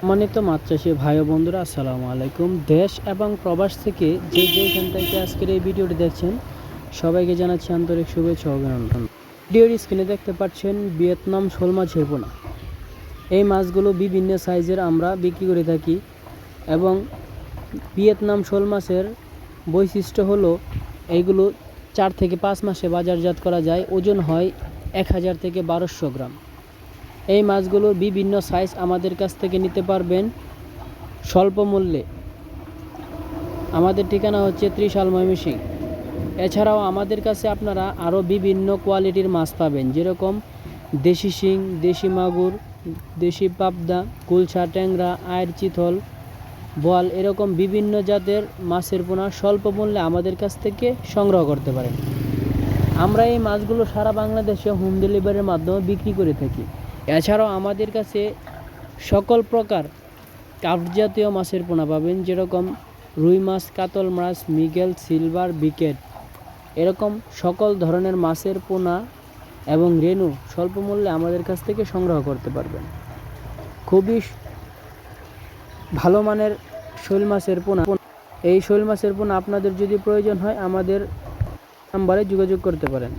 সম্মানিত মাছ চাষি ভাই বন্ধুরা, আসসালামু আলাইকুম। দেশ এবং প্রবাস থেকে যে যেখান থেকে আজকের এই ভিডিওটি দেখছেন, সবাইকে জানাচ্ছি আন্তরিক শুভেচ্ছা অভিনন্দন। ভিডিওর স্ক্রিনে দেখতে পাচ্ছেন ভিয়েতনাম শোল মাছের পোনা। এই মাছগুলো বিভিন্ন সাইজের আমরা বিক্রি করে থাকি এবং ভিয়েতনাম শোল মাছের বৈশিষ্ট্য হলো এইগুলো চার থেকে পাঁচ মাসে বাজারজাত করা যায়। ওজন হয় এক হাজার থেকে বারোশো গ্রাম। এই মাছগুলোর বিভিন্ন সাইজ আমাদের কাছ থেকে নিতে পারবেন স্বল্প মূল্যে। আমাদের ঠিকানা হচ্ছে ত্রিশাল ময়মনসিং এছাড়াও আমাদের কাছে আপনারা আরও বিভিন্ন কোয়ালিটির মাছ পাবেন, যেরকম দেশি শিং, দেশি মাগুর, দেশি পাবদা কুলছা ট্যাংরা, আয়ের চিতল বল এরকম বিভিন্ন জাতের মাছের পোনা স্বল্প মূল্যে আমাদের কাছ থেকে সংগ্রহ করতে পারেন। আমরা এই মাছগুলো সারা বাংলাদেশে হোম ডেলিভারির মাধ্যমে বিক্রি করে থাকি। এছাড়াও আমাদের কাছে সকল প্রকার কাঠ জাতীয় মাছের পোনা পাবেন, যেরকম রুই মাছ, কাতল মাছ, মিগেল, সিলভার, বিকেট। এরকম সকল ধরনের মাছের পোনা এবং রেনু স্বল্প মূল্যে আমাদের কাছ থেকে সংগ্রহ করতে পারবেন। খুবই ভালো মানের শৈল মাছের পোনা। এই শৈল মাছের পোনা আপনাদের যদি প্রয়োজন হয়, আমাদের নাম্বারে যোগাযোগ করতে পারেন।